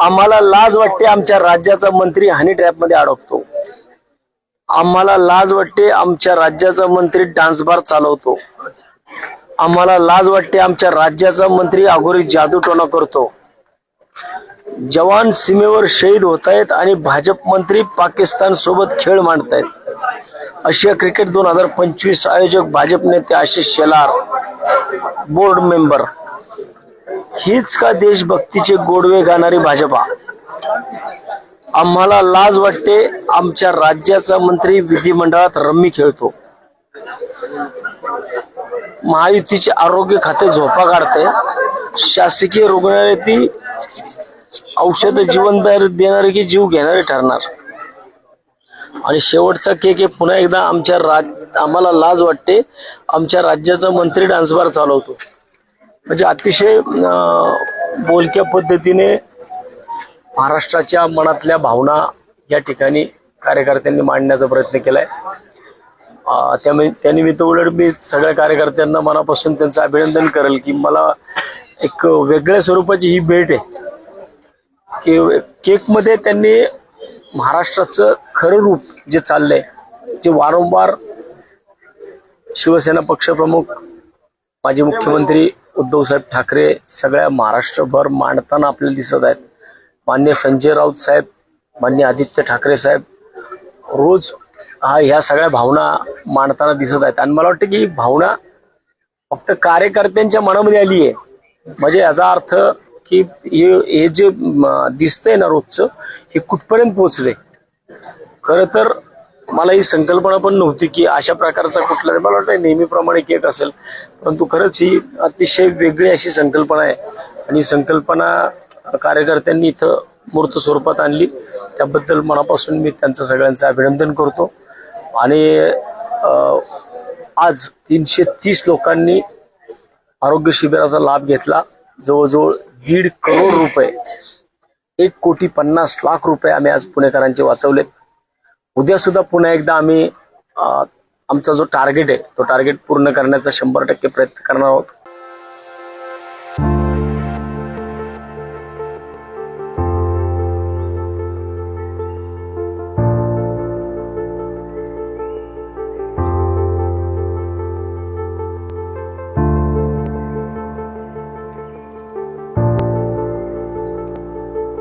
आम्हाला लाज वाटते आमच्या राज्याचा मंत्री हनी ट्रॅपमध्ये अडकतो. आम्हाला लाज वाटते आमच्या राज्याचा मंत्री डान्स बार चालवतो. आम्हाला लाज वाटते आमच्या राज्याचा मंत्री अघोरी जादूटोना करतो. जवान सीमेवर शहीद होत आहेत आणि भाजप मंत्री पाकिस्तान सोबत खेळ मांडतायत. आशिया क्रिकेट दोन हजार पंचवीस आयोजक भाजप नेते आशिष शेलार बोर्ड मेंबर हीच का देशभक्तीचे गोडवे गाणारी भाजपा? आम्हाला लाज वाटते आमच्या राज्याचा मंत्री विधिमंडळात रम्मी खेळतो. महायुतीचे आरोग्य खाते झोपा काढते. शासकीय रुग्णालयातील औषध जीवन देणारे की जीव घेणारे ठरणार. आणि शेवटचा केक हे पुन्हा एकदा आमच्या राज आम्हाला लाज वाटते आमच्या राज्याचा मंत्री डान्सबार चालवतो. म्हणजे अतिशय बोलक्या पद्धतीने महाराष्ट्राच्या मनातल्या भावना या ठिकाणी कार्यकर्त्यांनी मांडण्याचा प्रयत्न केलाय. अं, त्यामुळे त्यानिमित्त उलट मी सगळ्या कार्यकर्त्यांना मनापासून त्यांचं अभिनंदन करेल की मला एक वेगळ्या स्वरूपाची ही भेट आहे. की केकमध्ये त्यांनी महाराष्ट्राचं खरं रूप जे चाललंय ते वारंवार शिवसेना पक्षप्रमुख माजी मुख्यमंत्री उद्धवसाहेब ठाकरे सगळ्या महाराष्ट्रभर मांडताना आपल्याला दिसत आहेत. मान्य संजय राऊत साहेब मान्य आदित्य ठाकरे साहेब रोज हा ह्या सगळ्या भावना मांडताना दिसत आहेत. आणि मला वाटतं की ही भावना फक्त कार्यकर्त्यांच्या मनामध्ये आली आहे. म्हणजे याचा अर्थ की हे हे जे दिसतंय ना रोजचं हे कुठपर्यंत पोहोचले खरं तर मला ही संकल्पना पण नव्हती की अशा प्रकारचा कुठला मला वाटतं नेहमीप्रमाणे केक असेल. परंतु खरंच ही अतिशय वेगळी अशी संकल्पना आहे. आणि संकल्पना कार्यकर्त्यांनी इथं मूर्त स्वरूपात आणली. त्याबद्दल मनापासून मी त्यांचं सगळ्यांचं अभिनंदन करतो. आणि आज तीनशे तीस लोकांनी आरोग्य शिबिराचा लाभ घेतला. जवळजवळ दीड करोड रुपये एक कोटी पन्नास लाख रुपये आम्ही आज पुणेकरांचे वाचवलेत. उद्या सुद्धा पुन्हा एकदा आम्ही आमचा जो टार्गेट आहे तो टार्गेट पूर्ण करण्याचा शंभर टक्के प्रयत्न करणार आहोत.